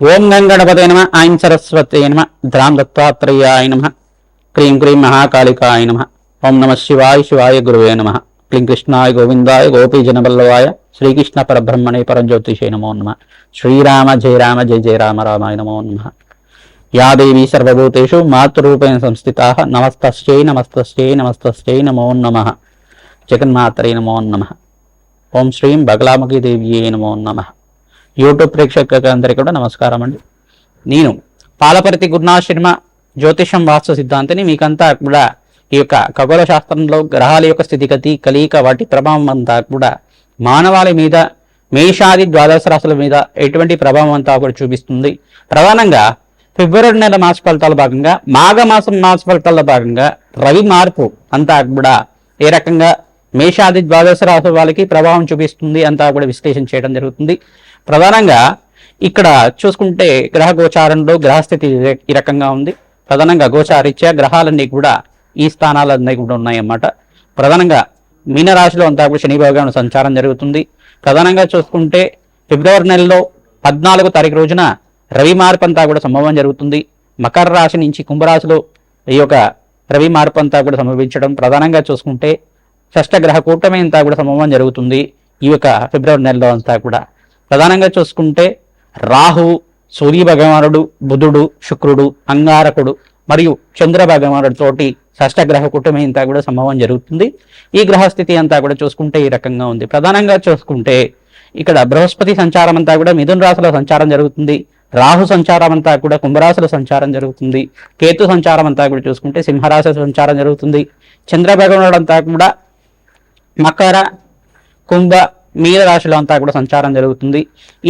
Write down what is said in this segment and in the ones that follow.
ఓం గంగణపతే నమ ఐం సరస్వతే నమ ద్రాం దత్తాత్రేయాయ నమ క్రీం క్రీం మహాకాళికాయ నమ ఓం నమ శివాయ శివాయ గురువే నమ క్లీం కృష్ణాయ గోవిందాయ గోపీజనబల్లవాయ శ్రీకృష్ణ పరబ్రహ్మణే పరంజ్యోతిషే నమో నమ శ్రీరామ జయ రామ జయ జయ రామ రామాయ నమో నమ. యా దేవీ సర్వభూతేషు మాతృరూపేణ సంస్థితా నమస్తస్యై నమస్తస్యై నమస్తస్యై నమో నమ. జగన్మాతరే నమో నమ. ఓం శ్రీం బగలాముఖి దేవ్యే నమో నమ. యూట్యూబ్ ప్రేక్షకులందరికీ కూడా నమస్కారం అండి. నేను పాలపర్తి గురునాథ్ శర్మ జ్యోతిషం వాస్తు సిద్ధాంతిని మీకంతా కూడా ఈ యొక్క ఖగోళ శాస్త్రంలో గ్రహాల యొక్క స్థితిగతి కలియిక వాటి ప్రభావం అంతా కూడా మానవాళి మీద మేషాది ద్వాదశ రాశుల మీద ఎటువంటి ప్రభావం అంతా కూడా చూపిస్తుంది. ప్రధానంగా ఫిబ్రవరి నెల మాస ఫలితాల భాగంగా మాఘ మాసం మాస ఫలితాల భాగంగా రవి మార్పు అంతా కూడా ఏ రకంగా మేషాది ద్వాదశ రాశి వాళ్ళకి ప్రభావం చూపిస్తుంది అంతా కూడా విశ్లేషణ చేయడం జరుగుతుంది. ప్రధానంగా ఇక్కడ చూసుకుంటే గ్రహ గోచారంలో గ్రహస్థితి ఈ రకంగా ఉంది. ప్రధానంగా గోచారీత్యా గ్రహాలన్నీ కూడా ఈ స్థానాలన్నీ కూడా ఉన్నాయన్నమాట. ప్రధానంగా మీనరాశిలో అంతా కూడా శని భగవాను సంచారం జరుగుతుంది. ప్రధానంగా చూసుకుంటే ఫిబ్రవరి నెలలో పద్నాలుగో తారీఖు రోజున రవి మార్పు అంతా కూడా సంభవం జరుగుతుంది. మకర రాశి నుంచి కుంభరాశిలో ఈ యొక్క రవి మార్పు అంతా కూడా సంభవించడం ప్రధానంగా చూసుకుంటే షష్టగ్రహ కూటమి అంతా కూడా సంభవం జరుగుతుంది. ఈ యొక్క ఫిబ్రవరి నెలలో అంతా కూడా. ప్రధానంగా చూసుకుంటే రాహు సూర్య భగవానుడు బుధుడు శుక్రుడు అంగారకుడు మరియు చంద్ర భగవానుడితోటి షష్టగ్రహ కూటమి అంతా కూడా సంభవం జరుగుతుంది. ఈ గ్రహస్థితి అంతా కూడా చూసుకుంటే ఈ రకంగా ఉంది. ప్రధానంగా చూసుకుంటే ఇక్కడ బృహస్పతి సంచారం అంతా కూడా మిథున రాశిలో సంచారం జరుగుతుంది. రాహు సంచారం అంతా కూడా కుంభరాశుల సంచారం జరుగుతుంది. కేతు సంచారం అంతా కూడా చూసుకుంటే సింహరాశి సంచారం జరుగుతుంది. చంద్ర భగవానుడు అంతా కూడా మకర కుంభ మీన రాశిలో అంతా కూడా సంచారం జరుగుతుంది.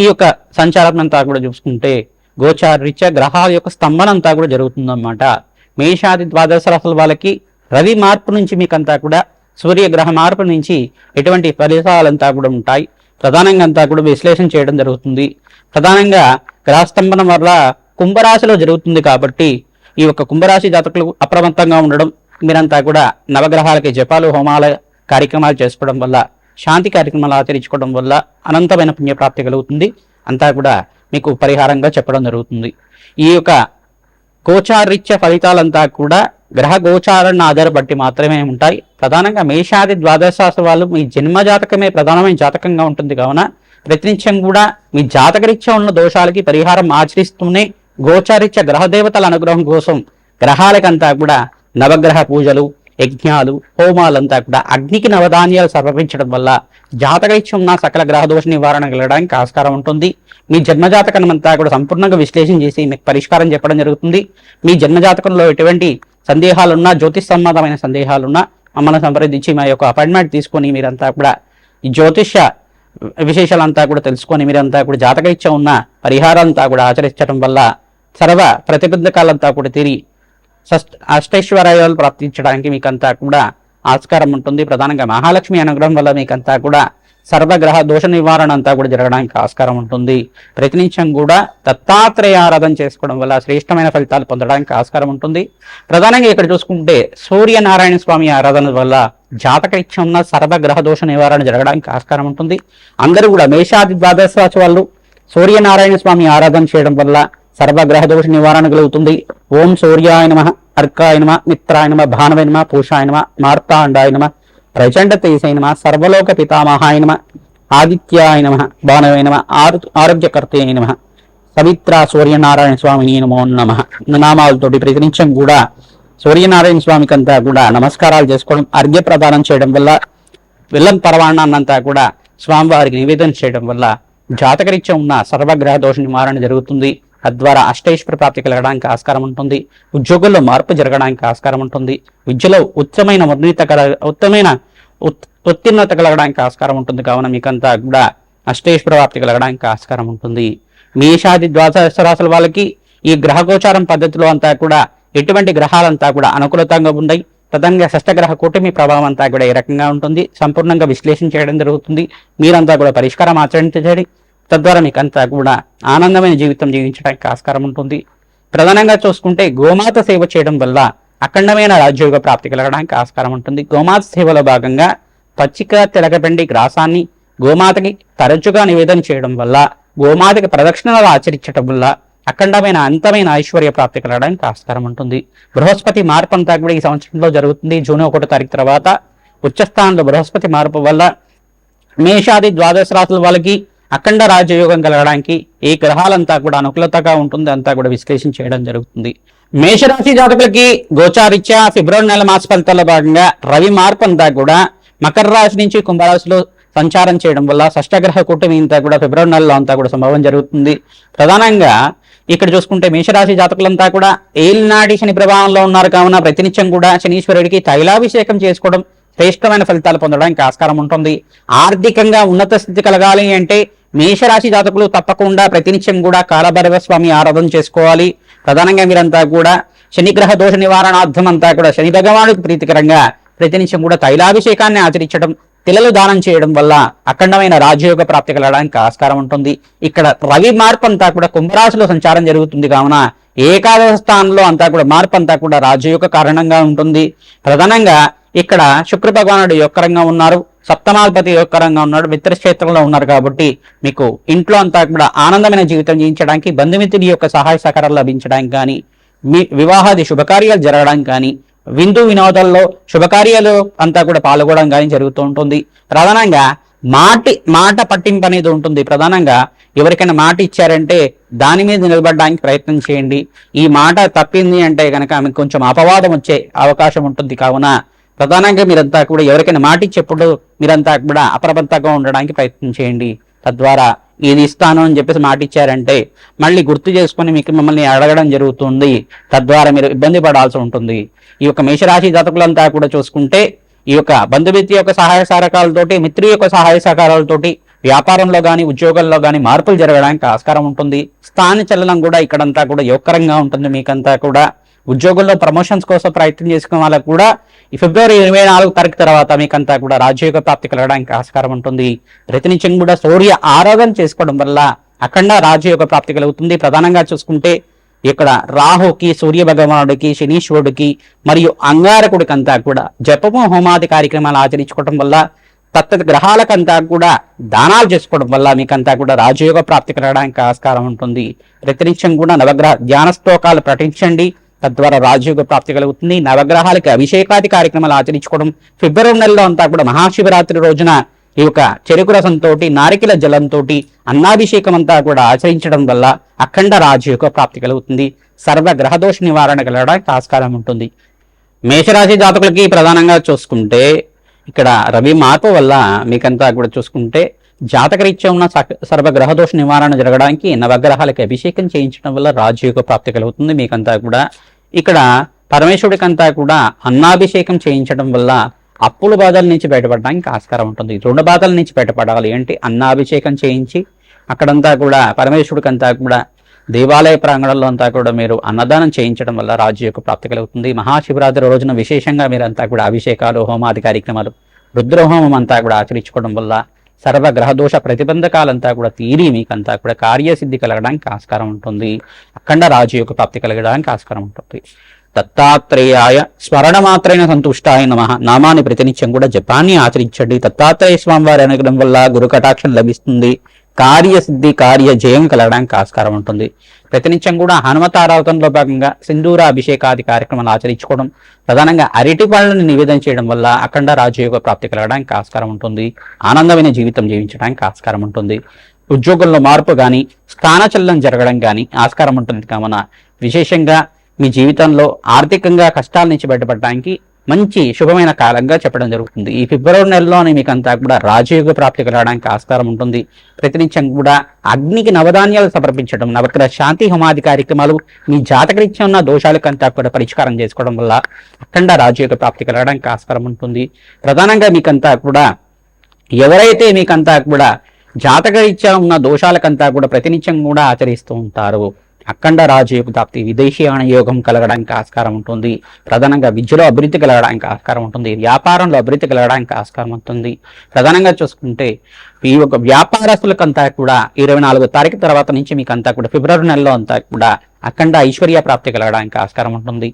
ఈ యొక్క సంచారం అంతా కూడా చూసుకుంటే గోచార రీత్యా గ్రహాల యొక్క స్తంభన అంతా కూడా జరుగుతుందన్నమాట. మేషాది ద్వాదశ రాశుల వాళ్ళకి రవి మార్పు నుంచి మీకంతా కూడా సూర్యగ్రహ మార్పు నుంచి ఎటువంటి ఫలితాలంతా కూడా ఉంటాయి. ప్రధానంగా అంతా కూడా విశ్లేషణ చేయడం జరుగుతుంది. ప్రధానంగా గ్రహస్తంభనం వల్ల కుంభరాశిలో జరుగుతుంది కాబట్టి ఈ యొక్క కుంభరాశి జాతకులు అప్రమత్తంగా ఉండడం మీరంతా కూడా నవగ్రహాలకి జపాలు హోమాల కార్యక్రమాలు చేసుకోవడం వల్ల శాంతి కార్యక్రమాలు ఆచరించుకోవడం వల్ల అనంతమైన పుణ్యప్రాప్తి కలుగుతుంది. అంతా కూడా మీకు పరిహారంగా చెప్పడం జరుగుతుంది. ఈ యొక్క గోచారీత్య ఫలితాలంతా కూడా గ్రహ గోచారాన్ని ఆధారపట్టి మాత్రమే ఉంటాయి. ప్రధానంగా మేషాది ద్వాదశాస్త్ర వాళ్ళు మీ జన్మ జాతకమే ప్రధానమైన జాతకంగా ఉంటుంది కావున ప్రతినిత్యం కూడా మీ జాతకరీత్యా ఉన్న దోషాలకి పరిహారం ఆచరిస్తూనే గోచారీత్య గ్రహదేవతల అనుగ్రహం కోసం గ్రహాలకంతా కూడా నవగ్రహ పూజలు యజ్ఞాలు హోమాలంతా కూడా అగ్నికి నవధాన్యాలు సమర్పించడం వల్ల జాతకరీత్యం ఉన్న సకల గ్రహదోష నివారణ కలగడానికి ఆస్కారం ఉంటుంది. మీ జన్మజాతకం అంతా కూడా సంపూర్ణంగా విశ్లేషణ చేసి మీకు పరిష్కారం చెప్పడం జరుగుతుంది. మీ జన్మజాతకంలో ఎటువంటి సందేహాలున్నా జ్యోతిష్ సంబంధమైన సందేహాలున్నా మమ్మల్ని సంప్రదించి మా యొక్క అపాయింట్మెంట్ తీసుకొని మీరంతా కూడా ఈ జ్యోతిష్య విశేషాలంతా కూడా తెలుసుకొని మీరంతా కూడా జాతకరీత్యం ఉన్న పరిహారాలంతా కూడా ఆచరించడం వల్ల సర్వ ప్రతిబంధకాలంతా కూడా తిరిగి అష్టైశ్వర్యాలు ప్రాప్తించడానికి మీకంతా కూడా ఆస్కారం ఉంటుంది. ప్రధానంగా మహాలక్ష్మి అనుగ్రహం వల్ల మీకంతా కూడా సర్వగ్రహ దోష నివారణ అంతా కూడా జరగడానికి ఆస్కారం ఉంటుంది. ప్రతినిత్యం కూడా దత్తాత్రేయ ఆరాధన చేసుకోవడం వల్ల శ్రేష్టమైన ఫలితాలు పొందడానికి ఆస్కారం ఉంటుంది. ప్రధానంగా ఇక్కడ చూసుకుంటే సూర్యనారాయణ స్వామి ఆరాధన వల్ల జాతకరీత్యం ఉన్న సర్వగ్రహ దోష నివారణ జరగడానికి ఆస్కారం ఉంటుంది. అందరూ కూడా మేషాది ద్వాదశ వాళ్ళు సూర్యనారాయణ స్వామి ఆరాధన చేయడం వల్ల సర్వగ్రహ దోష నివారణ కలుగుతుంది. ఓం సూర్యాయ నమ అర్కాయ నమ మిత్రాయ నమ భానవే నమ పూషాయ నమ మార్తాండాయ నమ ప్రచండ తేజసై నమ సర్వలోక పితామహాయ నమ ఆదిత్యాయ నమ భానవే నమ ఆరు ఆరోగ్యకర్తే నమ సవిత్ర సూర్యనారాయణ స్వామిని నమో నమ. నామాలతోటి ప్రతినిత్యం కూడా సూర్యనారాయణ స్వామికి అంతా కూడా నమస్కారాలు చేసుకోవడం అర్ఘ్య ప్రదానం చేయడం వల్ల విల్లం పరవాణాన్నంతా కూడా స్వామివారికి నివేదన చేయడం వల్ల జాతకరీత్యం ఉన్న సర్వగ్రహ దోష నివారణ జరుగుతుంది. తద్వారా అష్టైశ్వర ప్రాప్తి కలగడానికి ఆస్కారం ఉంటుంది. ఉద్యోగుల్లో మార్పు జరగడానికి ఆస్కారం ఉంటుంది. విద్యలో ఉత్తమైన ఉన్నత కల ఉత్తమైన ఉత్తీర్ణత కలగడానికి ఆస్కారం ఉంటుంది. కావున మీకంతా కూడా అష్టైశ్వర ప్రాప్తి కలగడానికి ఆస్కారం ఉంటుంది. మేషాది ద్వాదశ రాశుల వాళ్ళకి ఈ గ్రహగోచారం పద్ధతిలో అంతా కూడా ఎటువంటి గ్రహాలంతా కూడా అనుకూలతంగా ఉన్నాయి. ప్రధానంగా షష్టగ్రహ కూటమి ప్రభావం అంతా కూడా ఏ రకంగా ఉంటుంది. సంపూర్ణంగా విశ్లేషణ చేయడం జరుగుతుంది. మీరంతా కూడా పరిష్కారం ఆచరించండి. తద్వారా మీకు అంతా కూడా ఆనందమైన జీవితం జీవించడానికి ఆస్కారం ఉంటుంది. ప్రధానంగా చూసుకుంటే గోమాత సేవ చేయడం వల్ల అఖండమైన రాజ్యోగ ప్రాప్తి కలగడానికి ఆస్కారం ఉంటుంది. గోమాత సేవలో భాగంగా పచ్చిక తెలగబండి గ్రాసాన్ని గోమాతకి తరచుగా నివేదన చేయడం వల్ల గోమాతకి ప్రదక్షిణలు ఆచరించటం వల్ల అఖండమైన అంతమైన ఐశ్వర్య ప్రాప్తి కలగడానికి ఆస్కారం ఉంటుంది. బృహస్పతి మార్పు అంతా కూడా ఈ సంవత్సరంలో జరుగుతుంది. జూన్ ఒకటో తారీఖు తర్వాత ఉచ్చస్థానంలో బృహస్పతి మార్పు వల్ల మేషాది ద్వాదశ రాశుల వాళ్ళకి అఖండ రాజయోగం కలగడానికి ఈ గ్రహాలంతా కూడా అనుకూలతగా ఉంటుంది. అంతా కూడా విశ్లేషణ చేయడం జరుగుతుంది. మేషరాశి జాతకులకి గోచారిత్య ఫిబ్రవరి నెల మాస ఫలితాల్లో భాగంగా రవి మార్పు అంతా కూడా మకర రాశి నుంచి కుంభరాశిలో సంచారం చేయడం వల్ల షష్టగ్రహ కూటమి అంతా కూడా ఫిబ్రవరి నెలలో అంతా కూడా సంభవం జరుగుతుంది. ప్రధానంగా ఇక్కడ చూసుకుంటే మేషరాశి జాతకులంతా కూడా ఏలినాటి శని ప్రభావంలో ఉన్నారు. కావున ప్రతినిత్యం కూడా శనీశ్వరుడికి తైలాభిషేకం చేసుకోవడం శ్రేష్టమైన ఫలితాలు పొందడానికి ఆస్కారం ఉంటుంది. ఆర్థికంగా ఉన్నత స్థితి కలగాలి అంటే మేషరాశి జాతకులు తప్పకుండా ప్రతినిత్యం కూడా కాలభైరవ స్వామి ఆరాధన చేసుకోవాలి. ప్రధానంగా మీరంతా కూడా శనిగ్రహ దోష నివారణార్థం అంతా కూడా శని భగవానుడికి ప్రీతికరంగా ప్రతినిత్యం కూడా తైలాభిషేకాన్ని ఆచరించడం తిలలు దానం చేయడం వల్ల అఖండమైన రాజయోగ ప్రాప్తి కలగడానికి ఆస్కారం ఉంటుంది. ఇక్కడ రవి మార్పు అంతా కూడా కుంభరాశిలో సంచారం జరుగుతుంది కావున ఏకాదశ స్థానంలో అంతా కూడా మార్పు అంతా కూడా రాజయోగ కారణంగా ఉంటుంది. ప్రధానంగా ఇక్కడ శుక్ర భగవానుడు యొక్కరంగా ఉన్నారు సప్తమాధిపతి యొక్కరంగా ఉన్నాడు మిత్రక్షేత్రంలో ఉన్నారు కాబట్టి మీకు ఇంట్లో అంతా కూడా ఆనందమైన జీవితం జీవించడానికి బంధుమిత్రుడి యొక్క సహాయ సహకారాలు లభించడానికి కానీ మీ వివాహాది శుభకార్యాలు జరగడానికి కానీ విందు వినోదాల్లో శుభకార్యాలు అంతా కూడా పాల్గొనడం కానీ జరుగుతూ ఉంటుంది. ప్రధానంగా మాటి మాట పట్టింపు అనేది ఉంటుంది. ప్రధానంగా ఎవరికైనా మాట ఇచ్చారంటే దాని మీద నిలబడడానికి ప్రయత్నం చేయండి. ఈ మాట తప్పింది అంటే కనుక మీకు కొంచెం అపవాదం వచ్చే అవకాశం ఉంటుంది. కావున ప్రధానంగా మీరంతా కూడా ఎవరికైనా మాట ఇచ్చేప్పుడు మీరంతా కూడా అప్రమత్తంగా ఉండడానికి ప్రయత్నం చేయండి. తద్వారా ఇది ఇస్తాను అని చెప్పేసి మాట ఇచ్చారంటే మళ్ళీ గుర్తు చేసుకుని మీకు మిమ్మల్ని అడగడం జరుగుతుంది. తద్వారా మీరు ఇబ్బంది పడాల్సి ఉంటుంది. ఈ యొక్క మేషరాశి జాతకులంతా కూడా చూసుకుంటే ఈ యొక్క బంధుమిత్రి యొక్క సహాయ సహకారాలతోటి మిత్రి యొక్క సహాయ సహకారాలతోటి వ్యాపారంలో కానీ ఉద్యోగాల్లో కానీ మార్పులు జరగడానికి ఆస్కారం ఉంటుంది. స్థాన చలనం కూడా ఇక్కడంతా కూడా యోగకరంగా ఉంటుంది. మీకంతా కూడా ఉద్యోగుల్లో ప్రమోషన్స్ కోసం ప్రయత్నం చేసుకునే వాళ్ళకు కూడా ఈ ఫిబ్రవరి ఇరవై నాలుగు తారీఖు తర్వాత మీకంతా కూడా రాజయోగ ప్రాప్తి కలగడానికి ఆస్కారం ఉంటుంది. ప్రతినిత్యం కూడా సూర్య ఆరాధన చేసుకోవడం వల్ల అఖండ రాజయోగ ప్రాప్తి కలుగుతుంది. ప్రధానంగా చూసుకుంటే ఇక్కడ రాహుకి సూర్య భగవానుడికి శనీశ్వరుడికి మరియు అంగారకుడికి అంతా కూడా జపము హోమాది కార్యక్రమాలు ఆచరించుకోవడం వల్ల తత్త గ్రహాలకంతా కూడా దానాలు చేసుకోవడం వల్ల మీకంతా కూడా రాజయోగ ప్రాప్తి కలగడానికి ఆస్కారం ఉంటుంది. ప్రతినిత్యం కూడా నవగ్రహ ధ్యాన స్తోకాలు పఠించండి తద్వారా రాజయోగ ప్రాప్తి కలుగుతుంది. నవగ్రహాలకి అభిషేకాది కార్యక్రమాలు ఆచరించుకోవడం ఫిబ్రవరి నెలలో అంతా కూడా మహాశివరాత్రి రోజున ఈ యొక్క చెరుకు రసంతో నారికల జలంతో అన్నాభిషేకం అంతా కూడా ఆచరించడం వల్ల అఖండ రాజయోగ ప్రాప్తి కలుగుతుంది. సర్వ గ్రహదోష నివారణ కలగడానికి ఆస్కారం ఉంటుంది. మేషరాశి జాతకులకి ప్రధానంగా చూసుకుంటే ఇక్కడ రవి మార్పు వల్ల మీకంతా కూడా చూసుకుంటే జాతకరీత్యా ఉన్న సర్వగ్రహదోష నివారణ జరగడానికి నవగ్రహాలకి అభిషేకం చేయించడం వల్ల రాజయోగ ప్రాప్తి కలుగుతుంది. మీకంతా కూడా ఇక్కడ పరమేశ్వరుడికంతా కూడా అన్నాభిషేకం చేయించడం వల్ల అప్పుల బాధల నుంచి బయటపడడానికి ఆస్కారం ఉంటుంది. రుణ బాధల నుంచి బయటపడాలి ఏంటి అన్నాభిషేకం చేయించి అక్కడంతా కూడా పరమేశ్వరుడికంతా కూడా దేవాలయ ప్రాంగణంలో అంతా కూడా మీరు అన్నదానం చేయించడం వల్ల రాజయోగ ప్రాప్తి కలుగుతుంది. మహాశివరాత్రి రోజున విశేషంగా మీరంతా కూడా అభిషేకాలు హోమాది కార్యక్రమాలు రుద్రహోమం అంతా కూడా ఆచరించుకోవడం వల్ల సర్వ గ్రహదోష ప్రతిబంధకాలంతా కూడా తీరి మీకంతా కూడా కార్యసిద్ధి కలగడానికి ఆస్కారం ఉంటుంది. అఖండ రాజు యొక్క ప్రాప్తి కలగడానికి ఆస్కారం ఉంటుంది. దత్తాత్రేయాయ స్మరణ మాత్రైన సంతుష్టాయ నమ. నామాన్ని ప్రతినిత్యం కూడా జపాన్ని ఆచరించండి. దత్తాత్రేయ స్వామి వారి అనుగ్రహం వల్ల గురు కటాక్షం లభిస్తుంది. కార్యసిద్ధి కార్య జయం కలగడానికి ఆస్కారం ఉంటుంది. ప్రతినిత్యం కూడా హనుమతారావతంలో భాగంగా సింధూర అభిషేకాది కార్యక్రమాలు ఆచరించుకోవడం ప్రధానంగా అరటి పళ్ళని నివేదన చేయడం వల్ల అఖండ రాజయోగ ప్రాప్తి కలగడానికి ఆస్కారం ఉంటుంది. ఆనందమైన జీవితం జీవించడానికి ఆస్కారం ఉంటుంది. ఉద్యోగంలో మార్పు కానీ స్థానచలనం జరగడం కానీ ఆస్కారం ఉంటుంది. కావున విశేషంగా మీ జీవితంలో ఆర్థికంగా కష్టాల నుంచి బయటపడడానికి మంచి శుభమైన కాలంగా చెప్పడం జరుగుతుంది. ఈ ఫిబ్రవరి నెలలోనే మీకు అంతా కూడా రాజయోగ ప్రాప్తి కలగడానికి ఆస్కారం ఉంటుంది. ప్రతినిత్యం కూడా అగ్నికి నవధాన్యాలు సమర్పించడం నవగ్రహ శాంతి హోమాది కార్యక్రమాలు మీ జాతకరీత్యం ఉన్న దోషాలకంతా కూడా పరిష్కారం చేసుకోవడం వల్ల అఖండ రాజయోగ ప్రాప్తి కలగడానికి ఆస్కారం ఉంటుంది. ప్రధానంగా మీకంతా కూడా ఎవరైతే మీకంతా కూడా జాతకరీత్యా ఉన్న దోషాలకంతా కూడా ప్రతినిత్యం కూడా ఆచరిస్తూ ఉంటారు అఖండ రాజయోగ ప్రాప్తి విదేశీయాన యోగం కలగడానికి ఆస్కారం ఉంటుంది. ప్రధానంగా విద్యలో అభివృద్ధి కలగడానికి ఆస్కారం ఉంటుంది. వ్యాపారంలో అభివృద్ధి కలగడానికి ఆస్కారం ఉంటుంది. ప్రధానంగా చూసుకుంటే ఈ యొక్క వ్యాపారస్తులకంతా కూడా ఇరవై నాలుగో తారీఖు తర్వాత నుంచి మీకు అంతా కూడా ఫిబ్రవరి నెలలో అంతా కూడా అఖండ ఐశ్వర్య ప్రాప్తి కలగడానికి ఆస్కారం ఉంటుంది.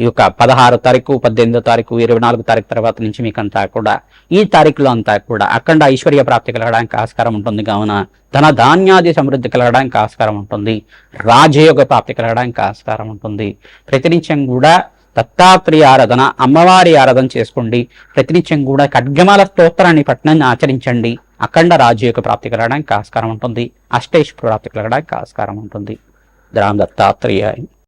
ఈ యొక్క పదహారు తారీఖు పద్దెనిమిదో తారీఖు ఇరవై నాలుగు తారీఖు తర్వాత నుంచి మీకు అంతా కూడా ఈ తారీఖులో అంతా కూడా అఖండ ఐశ్వర్య ప్రాప్తి కలగడానికి ఆస్కారం ఉంటుంది. కావున ధన ధాన్యాది సమృద్ధి కలగడానికి ఆస్కారం ఉంటుంది. రాజయోగ ప్రాప్తి కలగడానికి ఆస్కారం ఉంటుంది. ప్రతినిత్యం కూడా దత్తాత్రేయ ఆరాధన అమ్మవారి ఆరాధన చేసుకోండి. ప్రతినిత్యం కూడా ఖడ్గమాల స్తోత్రాన్ని పట్టణాన్ని ఆచరించండి. అఖండ రాజయోగ ప్రాప్తి కలగడానికి ఆస్కారం ఉంటుంది. అష్టేష్ ప్రాప్తి కలగడానికి ఆస్కారం ఉంటుంది. రామ్ దత్తాత్రేయ